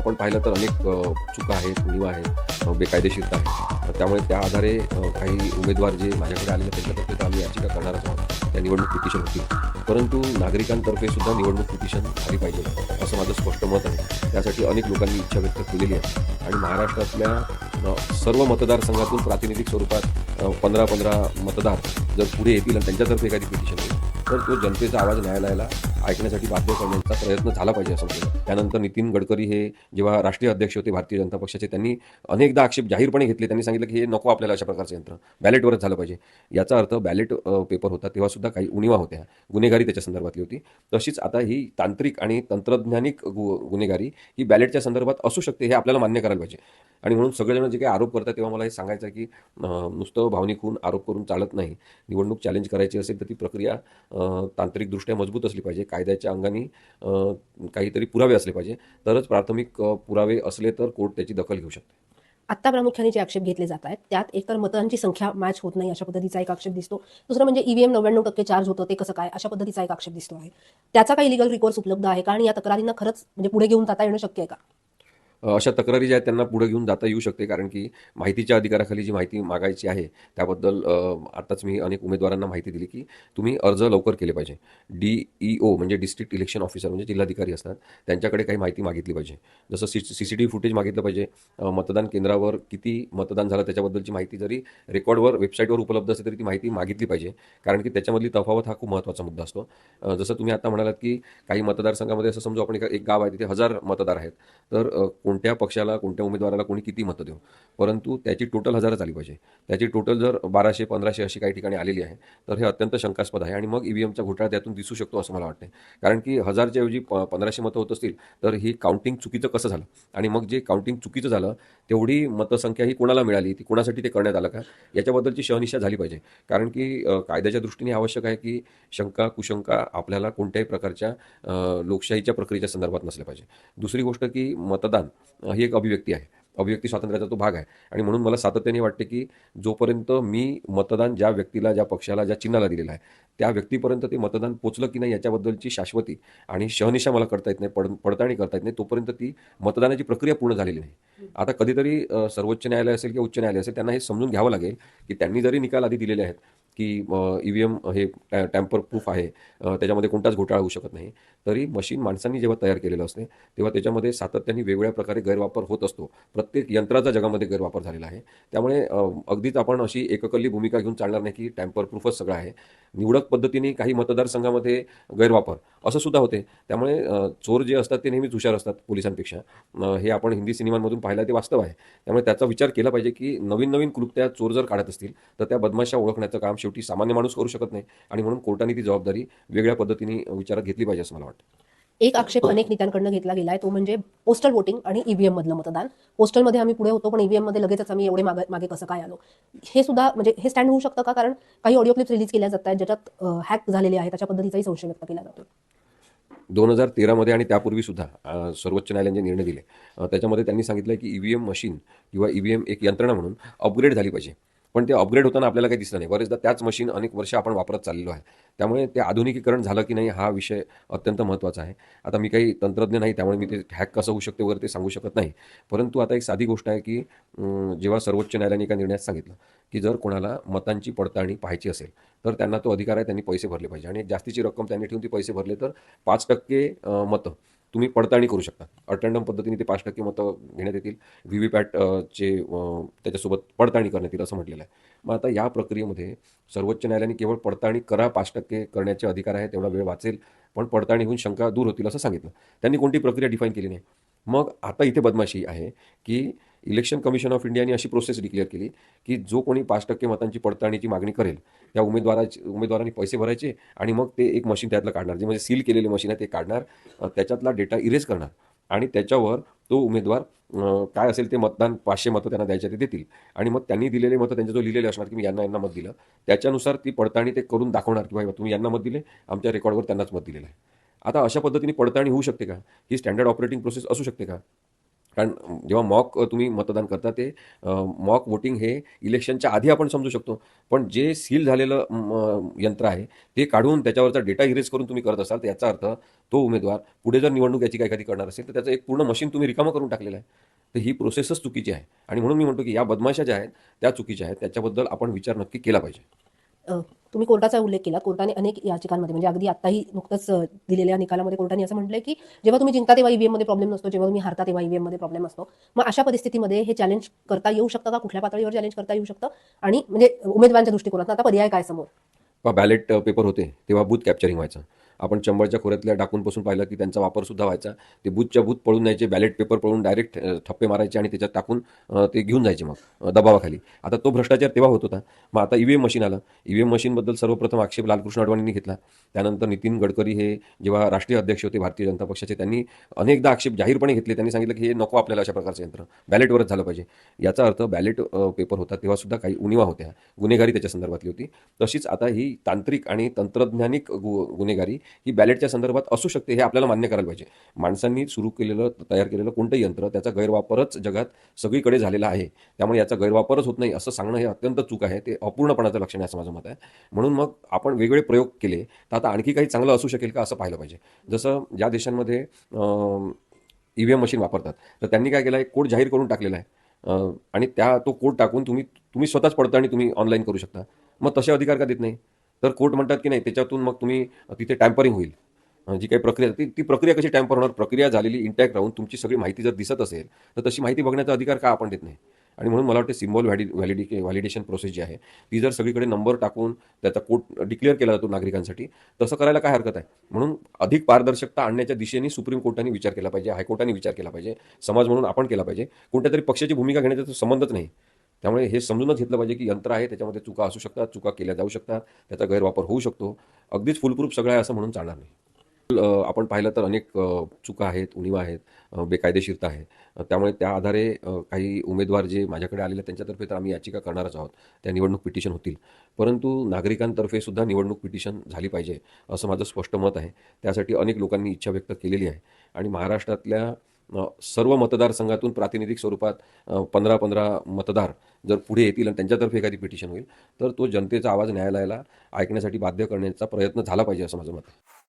आपण पाहिलं तर अनेक चुका आहेत उणीवा आहेत बेकायदेशीरता आहे त्यामुळे त्या आधारे काही उमेदवार जे माझ्याकडे आलेले त्यांच्यातर्फे तर आम्ही याचिका करणारच आहोत. त्या निवडणूक पिटिशन होतील. परंतु नागरिकांतर्फे सुद्धा निवडणूक पिटिशन झाली पाहिजे असं माझं स्पष्ट मत आहे. त्यासाठी अनेक लोकांनी इच्छा व्यक्त केलेली आहे. आणि महाराष्ट्रातल्या सर्व मतदारसंघातून प्रातिनिधिक स्वरूपात पंधरा पंधरा मतदार जर पुढे येतील आणि त्यांच्यातर्फे एखादी पिटिशन होईल तर तो जनतेचा आवाज न्यायालयाला ऐकण्यासाठी बाध्य करण्याचा प्रयत्न झाला पाहिजे असं म्हणतो त्यानंतर नितीन गडकरी हे जेव्हा राष्ट्रीय अध्यक्ष होते भारतीय जनता पक्षाचे त्यांनी अनेकदा आक्षेप जाहीरपणे घेतले. त्यांनी सांगितलं की हे नको आपल्याला अशा प्रकारचं यंत्र. बॅलेटवरच झालं पाहिजे. याचा अर्थ बॅलेट पेपर होता तेव्हा सुद्धा काही उणीवा होत्या. गुन्हेगारी त्याच्या संदर्भातली होती. तशीच आता ही तांत्रिक आणि तंत्रज्ञानिक गु गुन्हेगारी ही बॅलेटच्या संदर्भात असू शकते हे आपल्याला मान्य करायला पाहिजे. आणि म्हणून सगळेजण जे काही आरोप करतात तेव्हा मला हे सांगायचं आहे की नुसतं भावनिक होऊन आरोप करून चालत नाही. निवडणूक चॅलेंज करायची असेल तर ती प्रक्रिया तांत्रिकदृष्ट्या मजबूत असली पाहिजे. कायद्याच्या अंगाने काहीतरी पुरावे असले पाहिजे. तरच प्राथमिक पुरावे असले तर कोर्ट त्याची दखल घेऊ शकते. आत्ता प्रामुख्याने जे आक्षेप घेतले जात आहेत त्यात एकतर मतांची संख्या मॅच होत नाही अशा पद्धतीचा एक आक्षेप दिसतो. दुसरं म्हणजे ईव्हीएम नव्याण्णव टक्के चार्ज होतं ते कसं काय अशा पद्धतीचा एक आक्षेप दिसतो आहे. त्याचा काही लिगल रिकोर्स उपलब्ध आहे का? आणि या तक्रारींना खरंच म्हणजे पुढे घेऊन जाता येणं शक्य आहे का? अशा तक्रारी ज्या आहेत त्यांना पुढे घेऊन जाता येऊ शकते कारण की माहितीच्या अधिकाराखाली जी माहिती मागायची आहे त्याबद्दल आताच मी अनेक उमेदवारांना माहिती दिली की तुम्ही अर्ज लवकर केले पाहिजे. डी ई ओ म्हणजे डिस्ट्रिक्ट इलेक्शन ऑफिसर म्हणजे जिल्हाधिकारी असतात त्यांच्याकडे काही माहिती मागितली पाहिजे. जसं C C C T V footage मागितलं पाहिजे मतदान केंद्रावर किती मतदान झालं त्याच्याबद्दलची माहिती जरी रेकॉर्डवर वेबसाईटवर उपलब्ध असेल तरी ती माहिती मागितली पाहिजे कारण की त्याच्यामधली तफावत हा खूप महत्त्वाचा मुद्दा असतो. जसं तुम्ही आता म्हणालात की काही मतदारसंघामध्ये असं समजू आपण एक गाव आहे तिथे हजार मतदार आहेत. तर कोणत्या पक्षाला कोणत्या उमेदवाराला कोणी किती मतं देऊ परंतु त्याची टोटल हजारच आली पाहिजे. त्याची टोटल जर बाराशे पंधराशे अशी काही ठिकाणी आलेली आहे तर हे अत्यंत शंकास्पद आहे आणि मग ई व्ही एमचा घोटाळा त्यातून दिसू शकतो असं मला वाटतं कारण की हजारच्या ऐवजी प पंधराशे मतं होत असतील तर ही काउंटिंग चुकीचं कसं झालं? आणि मग जे काउंटिंग चुकीचं झालं तेवढी मतसंख्या ही कोणाला मिळाली? ती कोणासाठी ते करण्यात आलं का? याच्याबद्दलची शहनिशा झाली पाहिजे. कारण की कायद्याच्या दृष्टीने आवश्यक आहे की शंका कुशंका आपल्याला कोणत्याही प्रकारच्या लोकशाहीच्या प्रक्रियेच्या संदर्भात नसल्या पाहिजे. दुसरी गोष्ट की मतदान. ही एक अभिव्यक्ती आहे. अभिव्यक्ती स्वातंत्र्याचा तो भाग आहे. आणि म्हणून मला सातत्याने वाटते की जोपर्यंत मी मतदान ज्या व्यक्तीला ज्या पक्षाला ज्या चिन्हाला दिलेलं आहे त्या व्यक्तीपर्यंत ते मतदान पोचलं की नाही याच्याबद्दलची शाश्वती आणि शहनिशा मला करता येत नाही पड पडताळणी करता येत नाही तोपर्यंत ती मतदानाची प्रक्रिया पूर्ण झालेली नाही. आता कधीतरी सर्वोच्च न्यायालय असेल किंवा उच्च न्यायालय असेल त्यांना हे समजून घ्यावं लागेल की त्यांनी जरी निकाल आधी दिलेले आहेत की ई व्ही एम हे टॅम्पर प्रूफ आहे. त्याच्यामध्ये कोणताच घोटाळा होऊ शकत नाही. तरी मशीन माणसांनी जेव्हा तयार केलेलं असते तेव्हा त्याच्यामध्ये सातत्याने वेगवेगळ्या प्रकारे गैरवापर होत असतो. प्रत्येक यंत्राचा जगामध्ये गैरवापर झालेला आहे. त्यामुळे अगदीच आपण अशी एककल्ली भूमिका घेऊन चालणार नाही की टॅम्पर प्रूफच सगळं आहे. निवडक पद्धतीने काही मतदारसंघामध्ये गैरवापर असं सुद्धा होते. त्यामुळे चोर जे असतात ते नेहमीच हुशार असतात पोलिसांपेक्षा. हे आपण हिंदी सिनेमांमधून पाहिलं ते वास्तव आहे. त्यामुळे त्याचा विचार केला पाहिजे की नवीन नवीन कृत्या चोर जर काढत असतील तर त्या बदमाशा ओळखण्याचं काम शेवटी सामान्य माणूस करू शकत नाही आणि म्हणून कोर्टाने ती जबाबदारी वेगळ्या पद्धतीने विचारात घेतली पाहिजे असं मला वाटतं. एक आक्षेप अनेक नेत्यांकडनं घेतला गेला आहे तो म्हणजे पोस्टल वोटिंग आणि ईव्हीएम मधलं मतदान. पोस्टलमध्ये आम्ही पुढे होतो पण ईव्हीएममध्ये लगेचच आम्ही एवढे मागे मागे कसं काय आलो? हे सुद्धा म्हणजे हे स्टँड होऊ शकतं का? कारण काही ऑडिओ क्लिप्स रिलीज केल्या जात आहेत ज्याच्यात हॅक झालेले आहे. त्याच्या पद्धतीचाही संशय व्यक्त केला जातो दोन हजार तेरामध्ये आणि त्यापूर्वी सुद्धा सर्वोच्च न्यायालयाने निर्णय दिले त्याच्यामध्ये त्यांनी सांगितलं की ई व्ही एम मशीन किंवा ई व्ही एम एक यंत्रणा म्हणून अपग्रेड झाली पाहिजे. पण ते अपग्रेड होताना आपल्याला काही दिसलं नाही. बरेचदा त्याच मशीन अनेक वर्ष आपण वापरत चाललेलो आहे. त्यामुळे ते आधुनिकीकरण झालं की नाही हा विषय अत्यंत महत्त्वाचा आहे. आता मी काही तंत्रज्ञ नाही त्यामुळे मी ते हॅक कसं होऊ शकते वगैरे ते सांगू शकत नाही. परंतु आता एक साधी गोष्ट आहे की जेव्हा सर्वोच्च न्यायालयाने एका निर्णयात सांगितलं की जर कोणाला मतांची पडताळणी पाहायची असेल तर त्यांना तो अधिकार आहे त्यांनी पैसे भरले पाहिजे. आणि जास्तीची रक्कम त्यांनी ठेवून ती पैसे भरले तर पाच टक्के मतं तुम्ही पडताळणी करू शकता. अटेंडम पद्धतीने ते पाच टक्के मतं घेण्यात येतील. व्ही व्ही पॅट चे त्याच्यासोबत पडताळणी करण्यात येईल असं म्हटलेलं आहे. मग आता या प्रक्रियेमध्ये सर्वोच्च न्यायालयाने केवळ पडताळणी करा पाच टक्के करण्याचे अधिकार आहे तेवढा वेळ वाचेल पण पडताळणी होऊन शंका दूर होतील असं सांगितलं. त्यांनी कोणती प्रक्रिया डिफाईन केली नाही? मग आता इथे बदमाशी आहे की इलेक्शन कमिशन ऑफ इंडियाने अशी प्रोसेस डिक्लेअर केली की जो कोणी पाच टक्के मतांची पडताळणीची मागणी करेल त्या उमेदवाराची उमेदवारांनी पैसे भरायचे आणि मग ते एक मशीन त्यातलं काढणार. जे म्हणजे सील केलेले मशीन आहे ते काढणार त्याच्यातला डेटा इरेज करणार. आणि त्याच्यावर तो उमेदवार काय असेल ते मतदान पाचशे मतं त्यांना द्यायचे ते देतील. आणि मग त्यांनी दिलेले मतं त्यांच्या जो लिहिलेले असणार की मी यांना यांना मत दिलं त्याच्यानुसार ती पडताळणी ते करून दाखवणार की बाबा तुम्ही यांना मत दिले आमच्या रेकॉर्डवर त्यांनाच मत दिलेलं आहे. आता अशा पद्धतीने पडताळणी होऊ शकते का? ही स्टँडर्ड ऑपरेटिंग प्रोसेस असू शकते का? कारण जेव्हा मॉक तुम्ही मतदान करता ते मॉक वोटिंग हे इलेक्शनच्या आधी आपण समजू शकतो. पण जे सील झालेलं यंत्र आहे ते काढून त्याच्यावरचा डेटा इरेज करून तुम्ही करत असाल तर याचा अर्थ तो उमेदवार पुढे जर निवडणूक याची काही कधी करणार असेल तर त्याचं एक पूर्ण मशीन तुम्ही रिकामं करून टाकलेलं आहे. तर ही प्रोसेसच चुकीची आहे. आणि म्हणून मी म्हणतो की या बदमाशा ज्या आहेत त्या चुकीच्या आहेत. त्याच्याबद्दल आपण विचार नक्की केला पाहिजे. तुम्ही कोर्टाचा उल्लेख केला. कोर्टाने अनेक याचिकांमध्ये म्हणजे अगदी आताही नुकतंच दिलेल्या निकालामध्ये कोर्टाने असं म्हटलंय की जेव्हा तुम्ही जिंकता तेव्हा ईव्हीएममध्ये प्रॉब्लेम नसतो जेव्हा तुम्ही हारता तेव्हा ईव्हीएममध्ये प्रॉब्लेम असतो. मग अशा परिस्थितीमध्ये हे चॅलेंज करता येऊ शकतं का? कुठल्या पातळीवर चॅलेंज करता येऊ शकतं? आणि म्हणजे उमेदवारांच्या दृष्टिकोनात आता पर्याय काय समोर? बॅलेट पेपर होते तेव्हा बूथ कॅप्चरिंग व्हायचं. आपण चंबळच्या खोऱ्यातल्या डाकूनपासून पाहिलं की त्यांचा वापरसुद्धा व्हायचा. ते बूथच्या बूथ पळून न्यायचे बॅलेट पेपर पळून डायरेक्ट ठप्पे मारायचे आणि त्याच्यात टाकून ते घेऊन जायचे मग दबावाखाली. आता तो भ्रष्टाचार तेव्हा होत होता. मग आता ईव्हीएम मशीन आलं. ईव्हीएम मशीनबद्दल सर्वप्रथम आक्षेप लालकृष्ण अडवाणींनी घेतला. त्यानंतर नितीन गडकरी हे जेव्हा राष्ट्रीय अध्यक्ष होते भारतीय जनता पक्षाचे त्यांनी अनेकदा आक्षेप जाहीरपणे घेतले. त्यांनी सांगितलं की हे नको आपल्याला अशा प्रकारचं यंत्र. बॅलेटवरच झालं पाहिजे. याचा अर्थ बॅलेट पेपर होता तेव्हा सुद्धा काही उणीवा होत्या. गुन्हेगारी त्याच्या संदर्भातली होती. तशीच आता ही तांत्रिक आणि तंत्रज्ञानिक गु गुन्हेगारी ही बॅलेटच्या संदर्भात असू शकते हे आपल्याला मान्य करायला पाहिजे. माणसांनी सुरू केलेलं तयार केलेलं कोणतंही यंत्र त्याचा गैरवापरच जगात सगळीकडे झालेला आहे. त्यामुळे याचा गैरवापरच होत नाही असं सांगणं हे अत्यंत चूक आहे ते अपूर्णपणाचं लक्षण आहे असं माझं मत आहे. म्हणून मग आपण वेगवेगळे प्रयोग केले तर आता आणखी काही चांगलं असू शकेल का असं पाहिलं पाहिजे. जसं ज्या देशांमध्ये ई व्ही एम मशीन वापरतात तर त्यांनी काय केलं आहे कोड जाहीर करून टाकलेला आहे. आणि त्या तो कोड टाकून तुम्ही तुम्ही स्वतःच पडता आणि तुम्ही ऑनलाईन करू शकता. मग तसे अधिकार का देत नाही? तर कोर्ट म्हणतात की नाही त्याच्यातून मग तुम्ही तिथे टॅम्परिंग होईल. जी काही प्रक्रिया ती ती प्रक्रिया कशी टॅम्पर होणार? प्रक्रिया झालेली इंटॅक्ट राहून तुमची सगळी माहिती जर दिसत असेल तर तशी माहिती बघण्याचा अधिकार का आपण देत नाही? आणि म्हणून मला वाटतं सिम्बॉल व्हॅडि व्हॅलिडी व्हॅलिडेशन प्रोसेस जी आहे ती जर सगळीकडे नंबर टाकून त्याचा कोट डिक्लेअर केला जातो नागरिकांसाठी तसं करायला काय हरकत आहे? म्हणून अधिक पारदर्शकता आणण्याच्या दिशेने सुप्रीम कोर्टाने विचार केला पाहिजे हायकोर्टाने विचार केला पाहिजे समाज म्हणून आपण केला पाहिजे. कोणत्या तरी पक्षाची भूमिका घेण्याचा तो संबंधच नाही. त्यामुळे हे समजूनच घेतलं पाहिजे की यंत्र आहे त्याच्यामध्ये चुका असू शकतात चुका केल्या जाऊ शकतात त्याचा गैरवापर होऊ शकतो. अगदीच फुलप्रूफ सगळं आहे असं म्हणून चालणार नाही. आपण पाहिलं तर अनेक चुका आहेत उणीवा आहेत बेकायदेशीरता आहे. त्यामुळे त्या आधारे काही उमेदवार जे माझ्याकडे आलेले आहेत, त्यांच्यातर्फे तर आम्ही याचिका करणारच आहोत. त्या निवडणूक पिटिशन होतील. परंतु नागरिकांतर्फे सुद्धा निवडणूक पिटिशन झाली पाहिजे असं माझं स्पष्ट मत आहे. त्यासाठी अनेक लोकांनी इच्छा व्यक्त केलेली आहे. आणि महाराष्ट्रातल्या सर्व मतदारसंघातून प्रातिनिधिक स्वरूपात पंधरा पंधरा मतदार जर पुढे येतील आणि त्यांच्यातर्फे एखादी पिटिशन होईल तर तो जनतेचा आवाज न्यायालयाला ऐकण्यासाठी बाध्य करण्याचा प्रयत्न झाला पाहिजे असं माझं मत आहे.